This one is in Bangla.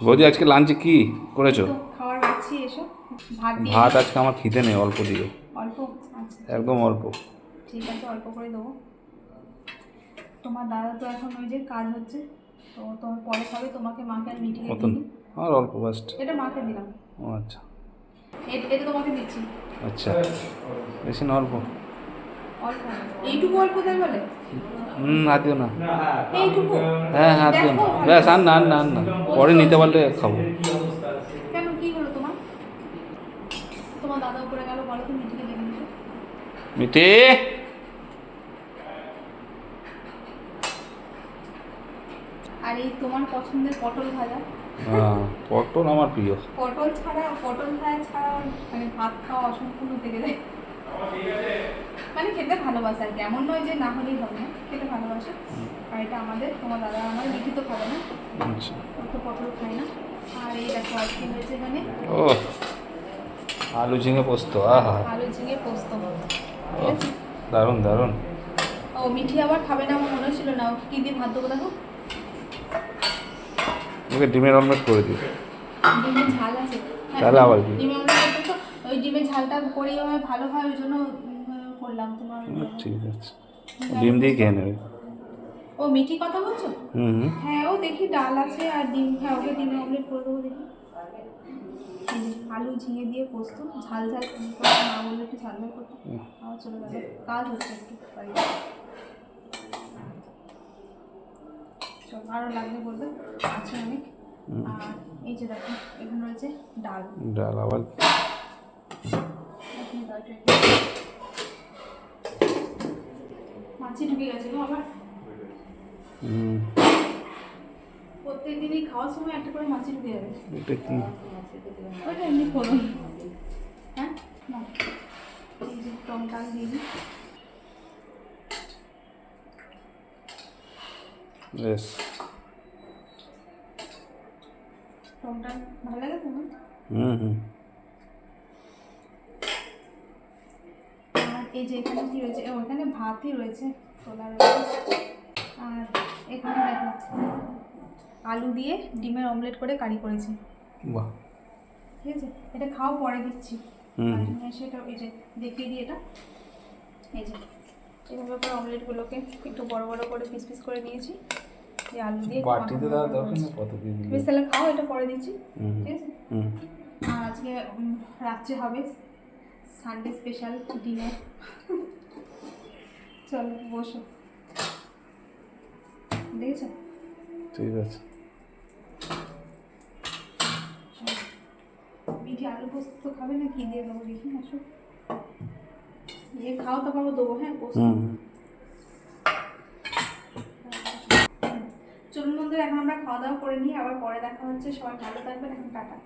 বৌদি আজকে লাঞ্চে কি করেছ? খাবার এসো। ভাত ভাত আজকে আমার খিদে নেই অল্প দিও। অল্প একদম অল্প। ঠিক আছে অল্প করে দেবো। তোমার দাদা তো এখন ওই যে কাজ হচ্ছে তো তোমার পরে খাবে তোমাকে মাকে আর মিটিয়ে মতন আর অল্প ফাস্ট এটা মাকে দিলাম। ও আচ্ছা। এটা তোমাকে দিচ্ছি। আচ্ছা। বেশি না অল্প। এইটুকু অল্প দেয় বলে? হুম দিও না। এইটুকু? হ্যাঁ দিও না। ব্যাস না না না পরে নিতে পারলে খাব। কেন কি হলো তোমার? তোমার দাদা উপরে গেল বলো তো মিটিকে দেখে মিঠে! আর এই তোমার পছন্দের পটল ভাজা? হ্যাঁ পটল আমার প্রিয়। পটল ছাড়া পটল ভাজা ছাড়া মানে ভাত খাওয়া অসম্পূর্ণ থেকে যায়। মানে খেতে ভালোবাসে আর কি। এমন নয় যে না হলেই হবে না খেতে ভালোবাসে। আর এটা আমাদের তোমার দাদা আমার লিখিত খাবে না। আচ্ছা। তো পটল খায় না। আর এই দেখো আজকে হয়েছে এখানে? ও আলু ঝিঙে পোস্ত আহা। আলু ঝিঙে পোস্ত। দারুণ দারুণ। ও মিঠি আবার খাবে না আমার মনে ছিল না। ও কি দিয়ে ভাত দেবো দেখো? ওকে ডিমের অমলেট করে দিই ডিমের ঝাল আছে। হ্যাঁ, তাহলে আবার? ডিমের অমলেট তো ওই ডিমের ঝালটা করেই আমার ভালো হয় ওই জন্য করলাম তোমার ঠিক আছে। ডিম দিয়ে খেয়ে নেবে? ও মিঠি কথা বলছো? হুম হ্যাঁ ও দেখি ডাল আছে আর ডিম হ্যাঁ ওকে ডিমের অমলেট করে দেবো দেখি। আলু ঝিঙে দিয়ে পোস্ত ঝাল ঝাল না বললে একটু ঝাল ঝাল করতে। আমার চলে গেল। কাজ হচ্ছে একটু চল আরও লাগবে বলবে আছে অনেক। আর এই যে দেখো এখানে রয়েছে ডাল। ডাল আবার মাছি ঢুকে গেছে গো আবার। হুম। প্রত্যেক দিনই খাওয়ার সময় একটা করে মাছি ঢুকে যাবে। এটা কি? ওইটা এমনি করুন হ্যাঁ? নাও। এই যে দিয়ে দিই। বেশ। ভালো লাগে তোমার? হুম হুম আর এই যে এখানে কি রয়েছে? ও, এখানে ভাতই রয়েছে। ছোলা রয়েছে। আর এখানে দেখো আলু দিয়ে ডিমের অমলেট করে কারি করেছি। বাহ। ঠিক আছে? এটা খাও পরে দিচ্ছি। সেটা এই যে দেখিয়ে দিই এটা। এই যে এভাবে করে অমলেটগুলোকে একটু বড় বড় করে পিস পিস করে নিয়েছি। দিয়ে আলু দিয়ে বাটিতে দরকার। কত দিলে? তাহলে খাও এটা পরে দিচ্ছি। ঠিক আছে? আর আজকে রাত্রে হবে সানডে স্পেশাল ডিনার চলো বসো। দেখেছ? ঠিক আছে। মিঠি আলু পোস্ত খাবে না কি দিয়ে দেবো দেখি আসো ইয়ে খাও তো পাবো দেবো হ্যাঁ পোস্ত চলুন বন্ধুরা এখন আমরা খাওয়া দাওয়া করে নিই আবার পরে দেখা হচ্ছে। সবাই ভালো থাকবেন এখন টাটা।